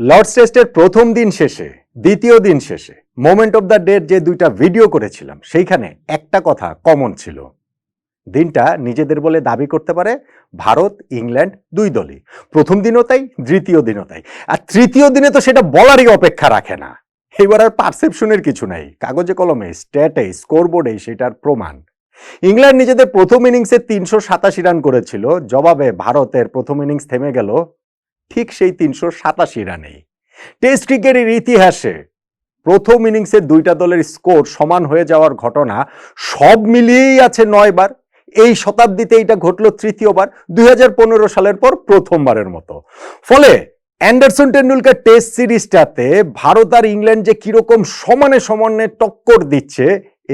Lords টেস্টের প্রথম দিন শেষে, দ্বিতীয় দিন শেষে মোমেন্ট অফ দ্য ডের যে দুইটা ভিডিও করেছিলাম, সেইখানে একটা কথা কমন ছিল। দিনটা নিজেদের বলে দাবি করতে পারে ভারত, ইংল্যান্ড দুই দলই। প্রথম দিনও তাই, দ্বিতীয় দিনও তাই। আর তৃতীয় দিনে তো সেটা বলারই অপেক্ষা রাখে না। এবার আর পারসেপশনের কিছু নাই। কাগজে কলমে স্ট্যাটে স্কোরবোর্ডে সেটার প্রমাণ। ইংল্যান্ড নিজেদের প্রথম ইনিংসে তিনশো সাতাশি রান করেছিল। জবাবে ভারতের প্রথম ইনিংস থেমে গেল। ঠিক সেই তিনশো সাতাশি রানেই। টেস্ট ক্রিকেটের ইতিহাসে প্রথম ইনিংসে দুইটা দলের স্কোর সমান হয়ে যাওয়ার ঘটনা সব মিলিয়েই আছে নয়বার। এই শতাব্দীতে এটা ঘটলো তৃতীয়বার, দুই হাজার পনেরো সালের পর প্রথমবারের মতো। ফলে অ্যান্ডারসন টেন্ডুলকার টেস্ট সিরিজটাতে ভারত আর ইংল্যান্ড যে কীরকম সমানে সমানে টক্কর দিচ্ছে,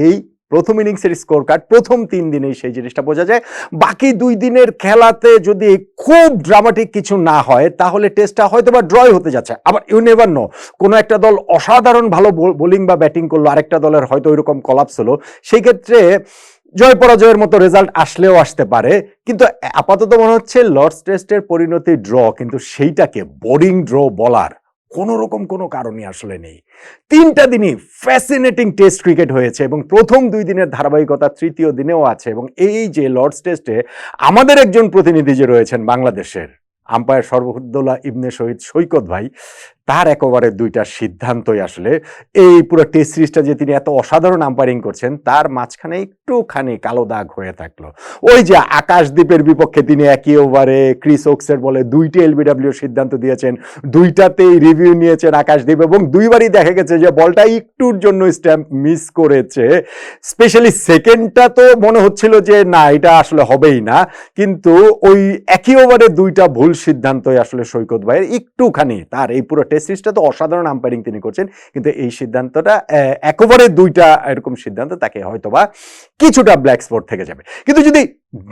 এই প্রথম ইনিংসের স্কোর কার্ড প্রথম তিন দিনেই সেই জিনিসটা বোঝা যায়। বাকি দুই দিনের খেলাতে যদি খুব ড্রামাটিক কিছু না হয়, তাহলে টেস্টটা হয়তো বা ড্রয় হতে যাচ্ছে। আবার ইউ নেভার নো কোনো একটা দল অসাধারণ ভালো বোলিং বা ব্যাটিং করল, আরেকটা দলের হয়তো ওইরকম কলাপস হলো। সেই ক্ষেত্রে জয় পরাজয়ের মতো রেজাল্ট আসলেও আসতে পারে, কিন্তু আপাতত মনে হচ্ছে লর্ডস টেস্টের পরিণতি ড্র কিন্তু সেইটাকে বোরিং ড্র বলার কোনো রকম কোনো কারণই আসলে নেই। তিনটা দিনই ফ্যাসিনেটিং টেস্ট ক্রিকেট হয়েছে এবং প্রথম দুই দিনের ধারাবাহিকতা তৃতীয় দিনেও আছে এবং এই যে লর্ডস টেস্টে আমাদের একজন প্রতিনিধি যে রয়েছেন বাংলাদেশের আম্পায়ার সর্বদোল্লা ইবনে শহীদ সৈকত ভাই তার একেবারে দুইটা সিদ্ধান্তই আসলে এই পুরো টেস্ট সিরিজটা যে তিনি এত অসাধারণ আম্পায়ারিং করছেন, তার মাঝখানে একটুখানি কালো দাগ হয়ে থাকল। ওই যে আকাশদ্বীপের বিপক্ষে তিনি একই ওভারে ক্রিস ওক্সের বলে দুইটি এলবিডাব্লিউ সিদ্ধান্ত দিয়েছেন, দুইটাতেই রিভিউ নিয়েছেন আকাশদ্বীপ এবং দুইবারই দেখা গেছে যে বলটা একটুর জন্য স্ট্যাম্প মিস করেছে। স্পেশালি সেকেন্ডটা তো মনে হচ্ছিল যে না, এটা আসলে হবেই না, কিন্তু ওই একই ওভারে দুইটা ভুল সিদ্ধান্তই আসলে সৈকত ভাইয়ের একটুখানি তার এই পুরো টেস্ট সিরিজটা তো অসাধারণ আম্পায়ারিং তিনি করছেন, কিন্তু এই সিদ্ধান্তটা একেবারে দুইটা এরকম সিদ্ধান্ত তাকে হয়তোবা কিছুটা ব্ল্যাক স্পট থেকে যাবে। কিন্তু যদি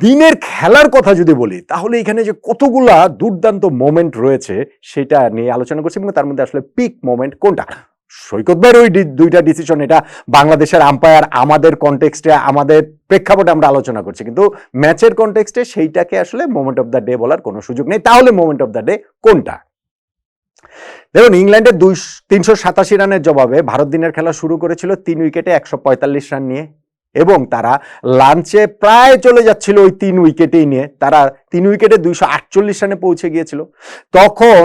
দিনের খেলার কথা যদি বলি, তাহলে এখানে যে কতগুলা দুর্দান্ত মোমেন্ট রয়েছে সেটা নিয়ে আলোচনা করছি এবং তার মধ্যে আসলে পিক মোমেন্ট কোনটা? সৈকত ভাইয়ের ওই দুইটা ডিসিশন এটা বাংলাদেশের আম্পায়ার আমাদের কনটেক্সটে আমাদের প্রেক্ষাপটে আমরা আলোচনা করছি। কিন্তু ম্যাচের কনটেক্সটে সেইটাকে আসলে মোমেন্ট অফ দ্য ডে বলার কোনো সুযোগ নেই। তাহলে মোমেন্ট অফ দ্য ডে কোনটা? দেখুন, ইংল্যান্ডের দুই তিনশো সাতাশি রানের জবাবে ভারত দিনের খেলা শুরু করেছিল তিন উইকেটে একশো পঁয়তাল্লিশ রান নিয়ে এবং তারা লাঞ্চে প্রায় চলে যাচ্ছিল ওই তিন উইকেটেই নিয়ে। তারা তিন উইকেটে দুইশো আটচল্লিশ রানে পৌঁছে গিয়েছিল। তখন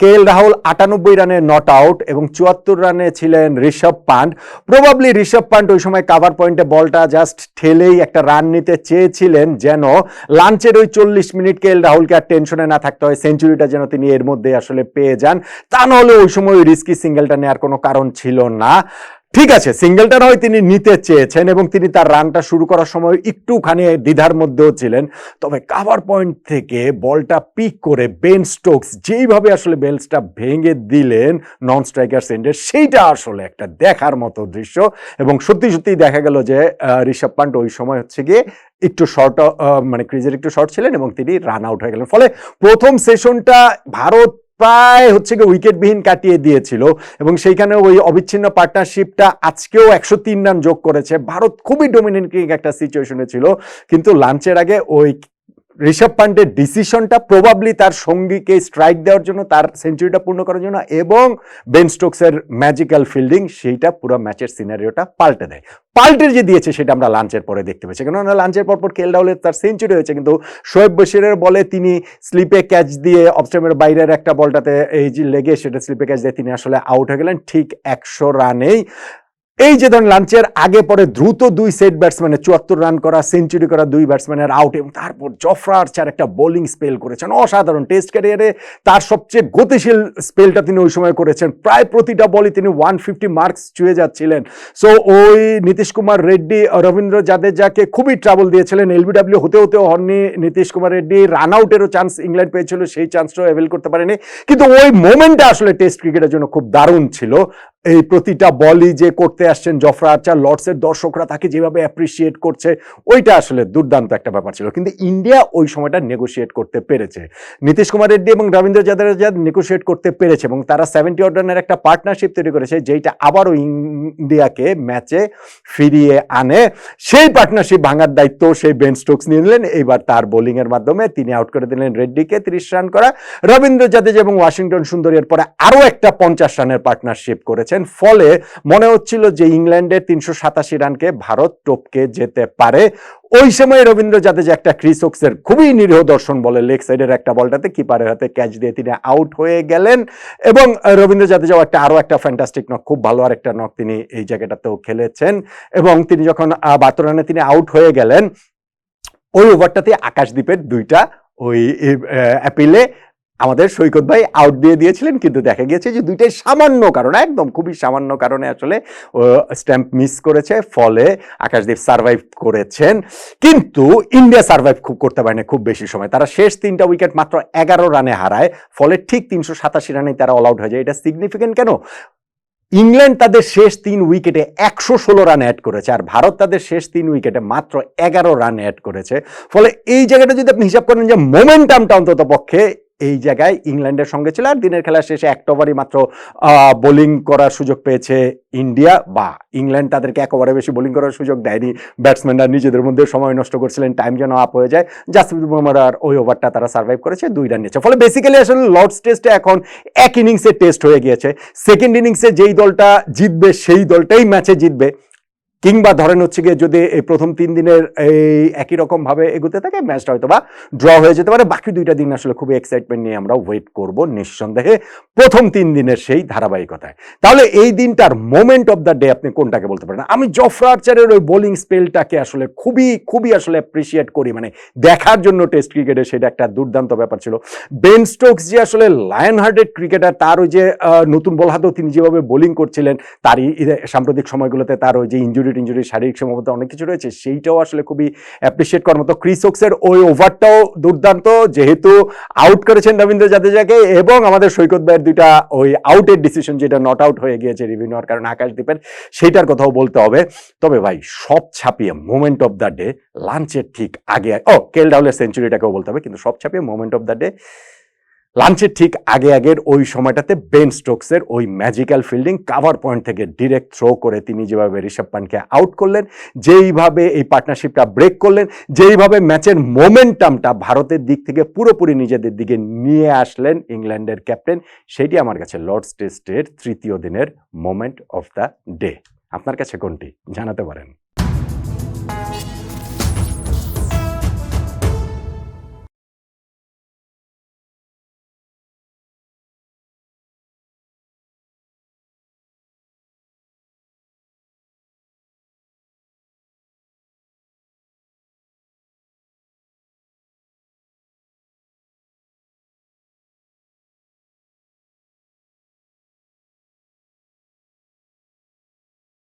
কে এল রাহুল আটানব্বই রানে নট আউট এবং চুয়াত্তর রানে ছিলেন ঋষভ পান্ট। প্রবাবলি ঋষভ পান্ট ওই সময় কাভার পয়েন্টে বলটা জাস্ট ঠেলেই একটা রান নিতে চেয়েছিলেন যেন লাঞ্চের ওই চল্লিশ মিনিট কে এল রাহুলকে আর টেনশনে না থাকতে হয় সেঞ্চুরিটা যেন তিনি এর মধ্যে আসলে পেয়ে যান। তা নাহলে ওই সময় ওই রিস্কি সিঙ্গেলটা নেওয়ার কোনো কারণ ছিল না। ঠিক আছে সিঙ্গেলটা নয় তিনি নিতে চেয়েছেন এবং তিনি তার রানটা শুরু করার সময় একটুখানি দ্বিধার মধ্যেও ছিলেন। তবে কাভার পয়েন্ট থেকে বলটা পিক করে বেন স্টোকস যেইভাবে আসলে বেলসটা ভেঙে দিলেন নন স্ট্রাইকার সেন্ডের সেইটা আসলে একটা দেখার মতো দৃশ্য। এবং সত্যি সত্যি দেখা গেল যে ঋষভ পান্ট ওই সময় হচ্ছে গিয়ে একটু শর্ট মানে ক্রিজের একটু শর্ট ছিলেন এবং তিনি রান আউট হয়ে গেলেন। ফলে প্রথম সেশনটা ভারত প্রায় হচ্ছে গিয়ে উইকেটবিহীন কাটিয়ে দিয়েছিল এবং সেইখানে ওই অবিচ্ছিন্ন পার্টনারশিপটা আজকেও একশো তিন রান যোগ করেছে। ভারত খুবই ডোমিনেন্টিং একটা সিচুয়েশনে ছিল। কিন্তু লাঞ্চের আগে ওই ঋষভ পান্ডের ডিসিশনটা প্রবাবলি তার সঙ্গীকে স্ট্রাইক দেওয়ার জন্য, তার সেঞ্চুরিটা পূর্ণ করার জন্য এবং বেন স্টোকসের ম্যাজিক্যাল ফিল্ডিং সেইটা পুরো ম্যাচের সিনারিওটা পাল্টে দেয়। পাল্টে যে দিয়েছে, সেটা আমরা লাঞ্চের পরে দেখতে পেয়েছি কেননা লাঞ্চের পর পর কেল রাহুলের তার সেঞ্চুরি হয়েছে, কিন্তু শোয়েব বশিরের বলে তিনি স্লিপে ক্যাচ দিয়ে অফস্টামের বাইরের একটা বলটাতে এই যে লেগে সেটা স্লিপে ক্যাচ দিয়ে তিনি আসলে আউট হয়ে গেলেন। ঠিক একশো রানেই এই যে ধরুন লাঞ্চের আগে পরে দ্রুত দুই সেট ব্যাটসম্যানের চুয়াত্তর রান করা, সেঞ্চুরি করা দুই ব্যাটসম্যানের আউট এবং তারপর জফরা আর্চার একটা বোলিং স্পেল করেছেন। অসাধারণ টেস্ট ক্যারিয়ারে তার সবচেয়ে গতিশীল স্পেলটা তিনি ওই সময় করেছেন। প্রায় প্রতিটা বলই তিনি ওয়ান ফিফটি মার্কস ছুঁয়ে যাচ্ছিলেন। সো ওই নীতিশ কুমার রেড্ডি, রবীন্দ্র জাদেজাকে খুবই ট্রাবল দিয়েছিলেন। এলবিডাব্লিউ হতে হতেও হননি। নীতিশ কুমার রেড্ডি রান আউটেরও চান্স ইংল্যান্ড পেয়েছিল, সেই চান্সটাও অ্যাভেল করতে পারেনি। কিন্তু ওই মোমেন্টটা আসলে টেস্ট ক্রিকেটের জন্য খুব দারুণ ছিল। এই প্রতিটা বলই যে করতে আসছেন জফরা আর্চার লর্ডসের দর্শকরা তাকে যেভাবে অ্যাপ্রিসিয়েট করছে, ওইটা আসলে দুর্দান্ত একটা ব্যাপার ছিল। কিন্তু ইন্ডিয়া ওই সময়টা নেগোশিয়েট করতে পেরেছে। নীতিশ কুমার রেড্ডি এবং রবীন্দ্র জাদেজা নেগোশিয়েট করতে পেরেছে এবং তারা সেভেন্টি অর্ডানের একটা পার্টনারশিপ তৈরি করেছে যেটা আবারও ইন্ডিয়াকে ম্যাচে ফিরিয়ে আনে। সেই পার্টনারশিপ ভাঙার দায়িত্ব সেই বেন স্টোকস নিয়ে নিলেন। এইবার তার বোলিংয়ের মাধ্যমে তিনি আউট করে দিলেন রেড্ডিকে তিরিশ রান করা। রবীন্দ্র জাদেজা এবং ওয়াশিংটন সুন্দরীর পরে আরও একটা পঞ্চাশ রানের পার্টনারশিপ করেছেন। ফলে মনে হচ্ছিল যে ইংল্যান্ডের তিনশো সাতাশি রানকে ভারত টপকে যেতে পারে। ওই সময় রবীন্দ্র জাদেজা একটা ক্রিসোক্সের খুবই নিরীহ দর্শন বলে লেগ সাইডের একটা বলটাতে কিপারের হাতে ক্যাচ দিয়ে তিনি আউট হয়ে গেলেন। এবং রবীন্দ্র জাদেজাও একটা, আরও একটা ফ্যান্টাস্টিক নক খুব ভালো আর একটা নক তিনি এই জায়গাটাতেও খেলেছেন। এবং তিনি যখন বাহাত্তর রানে তিনি আউট হয়ে গেলেন, ওই ওভারটাতে আকাশদ্বীপের দুইটা ওই অ্যাপিলে আমাদের সৈকত ভাই আউট দিয়ে দিয়েছিলেন, কিন্তু দেখা গিয়েছে যে দুইটাই সামান্য কারণে, একদম খুবই সামান্য কারণে আসলে স্ট্যাম্প মিস করেছে, ফলে আকাশদীপ সার্ভাইভ করেছেন। কিন্তু ইন্ডিয়া সার্ভাইভ খুব করতে পারেনি খুব বেশি সময়। তারা শেষ তিনটা উইকেট মাত্র এগারো রানে হারায়, ফলে ঠিক তিনশো সাতাশি রানে তারা অল আউট হয়ে যায়। এটা সিগনিফিকেন্ট কেন? ইংল্যান্ড তাদের শেষ তিন উইকেটে একশো ষোলো রান অ্যাড করেছে, আর ভারত তাদের শেষ তিন উইকেটে মাত্র এগারো রান অ্যাড করেছে। ফলে এই জায়গাটা যদি আপনি হিসাব করেন যে মোমেন্টামটা অন্তত পক্ষে এই জায়গায় ইংল্যান্ডের সঙ্গে ছিল আর দিনের খেলা শেষে এক ওভারই মাত্র বোলিং করার সুযোগ পেয়েছে ইন্ডিয়া বা ইংল্যান্ড তাদেরকে এক ওভারে বেশি বোলিং করার সুযোগ দেয়নি। ব্যাটসম্যানরা নিজেদের মধ্যে সময় নষ্ট করছিলেন টাইম যেন আপ হয়ে যায়। জাসপ্রীত বুমরার ওই ওভারটা তারা সার্ভাইভ করেছে, দুই রান নিয়েছে। ফলে বেসিক্যালি আসলে লর্ডস টেস্টে এখন এক ইনিংসে টেস্ট হয়ে গিয়েছে। সেকেন্ড ইনিংসে যেই দলটা জিতবে, সেই দলটাই ম্যাচে জিতবে। কিংবা ধরেন হচ্ছে গিয়ে যদি এই প্রথম তিন দিনের এই একই রকম ভাবে এগোতে থাকে ম্যাচটা হয়তো বা ড্র হয়ে যেতে পারে। বাকি দুইটা দিন আসলে খুবই এক্সাইটমেন্ট নিয়ে আমরা ওয়েট করব নিঃসন্দেহে প্রথম তিন দিনের সেই ধারাবাহিকতায়। তাহলে এই দিনটার মোমেন্ট অফ দ্য ডে আপনি কোনটাকে বলতে পারেন? আমি জফরা আর্চারের ওই বোলিং স্পেলটাকে আসলে খুবই খুবই আসলে অ্যাপ্রিসিয়েট করি। মানে দেখার জন্য টেস্ট ক্রিকেটে সেটা একটা দুর্দান্ত ব্যাপার ছিল। বেন স্টোকস যে আসলে লায়ন হার্টেড ক্রিকেটার তার ওই যে নতুন বল হাতেও তিনি যেভাবে বোলিং করছিলেন, তারই সাম্প্রতিক সময়গুলোতে তার ওই যে ইঞ্জুরি টিঞ্জুরি শারীরিক সীমাবদ্ধ অনেক কিছু রয়েছে, সেইটাও আসলে খুবই অ্যাপ্রিসিয়েট করার মতো ক্রিস ক্রিসোক্সের ওই ওভারটাও দুর্দান্ত, যেহেতু আউট করেছেন রবীন্দ্র জাদেজাকে এবং আমাদের সৈকত ভাইয়ের দুইটা ওই আউটের ডিসিশন যেটা নট আউট হয়ে গিয়েছে রিভিউ নেওয়ার কারণে আকাশদ্বীপের সেইটার কথাও বলতে হবে। তবে ভাই, সব ছাপিয়ে মোমেন্ট অফ দ্য ডে লাঞ্চের ঠিক আগে, ও কেল ডাউলের সেঞ্চুরিটাকেও বলতে হবে, কিন্তু সব ছাপিয়ে মোমেন্ট অফ দ্য ডে লাঞ্চের ঠিক আগে আগের ওই সময়টাতে বেন স্টোকসের ওই ম্যাজিক্যাল ফিল্ডিং কাভার পয়েন্ট থেকে ডিরেক্ট থ্রো করে তিনি যেভাবে ঋষভ পানকে আউট করলেন, যেইভাবে এই পার্টনারশিপটা ব্রেক করলেন, যেইভাবে ম্যাচের মোমেন্টামটা ভারতের দিক থেকে পুরোপুরি নিজেদের দিকে নিয়ে আসলেন ইংল্যান্ডের ক্যাপ্টেন সেটি আমার কাছে লর্ডস টেস্টের তৃতীয় দিনের মোমেন্ট অফ দ্য ডে আপনার কাছে কোনটি? জানাতে পারেন।